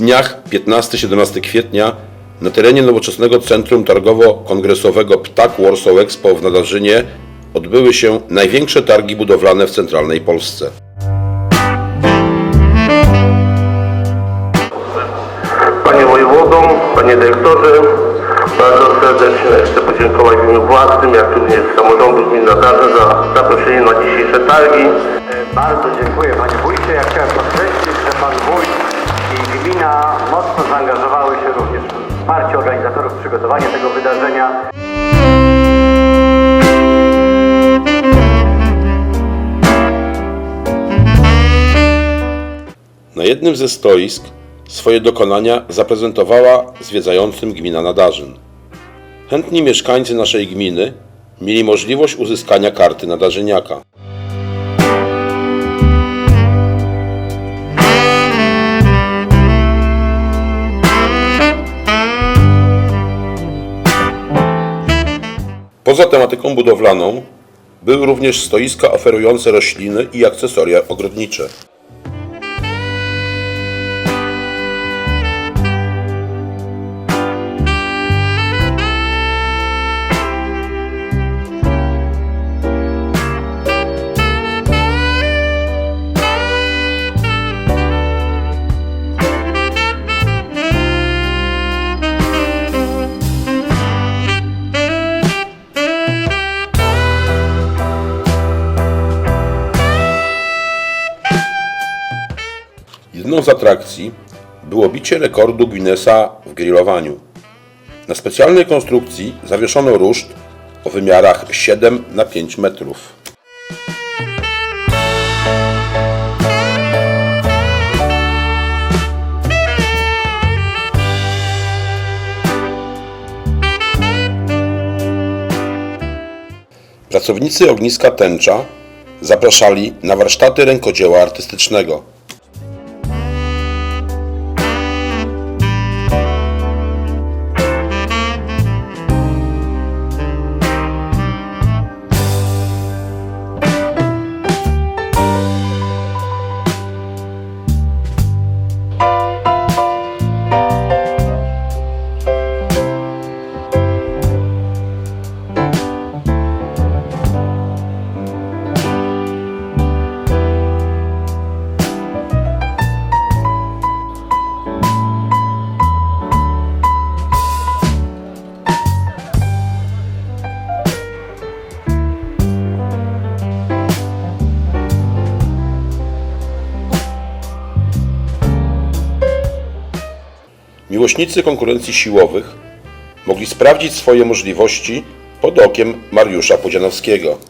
dniach 15-17 kwietnia na terenie nowoczesnego Centrum Targowo-Kongresowego Ptak Warsaw Expo w Nadarzynie odbyły się największe targi budowlane w centralnej Polsce. Panie wojewodą, panie dyrektorze, bardzo serdecznie chcę podziękować w imieniu własnym, jak również samorządu gminy Nadarzy za zaproszenie na dzisiejsze targi. E, Bardzo dziękuję Panie Wójcie. Ja chciałem podkreślić, że Pan Wójt wsparcie organizatorów przygotowania tego wydarzenia. Na jednym ze stoisk swoje dokonania zaprezentowała zwiedzającym gmina Nadarzyn. Chętni mieszkańcy naszej gminy mieli możliwość uzyskania karty nadarzyniaka. Poza tematyką budowlaną były również stoiska oferujące rośliny i akcesoria ogrodnicze. Jedną z atrakcji było bicie rekordu Guinnessa w grillowaniu. Na specjalnej konstrukcji zawieszono ruszt o wymiarach 7 na 5 metrów. Pracownicy ogniska Tęcza zapraszali na warsztaty rękodzieła artystycznego. Miłośnicy konkurencji siłowych mogli sprawdzić swoje możliwości pod okiem Mariusza Podzianowskiego.